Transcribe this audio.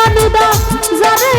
জানিবা যারা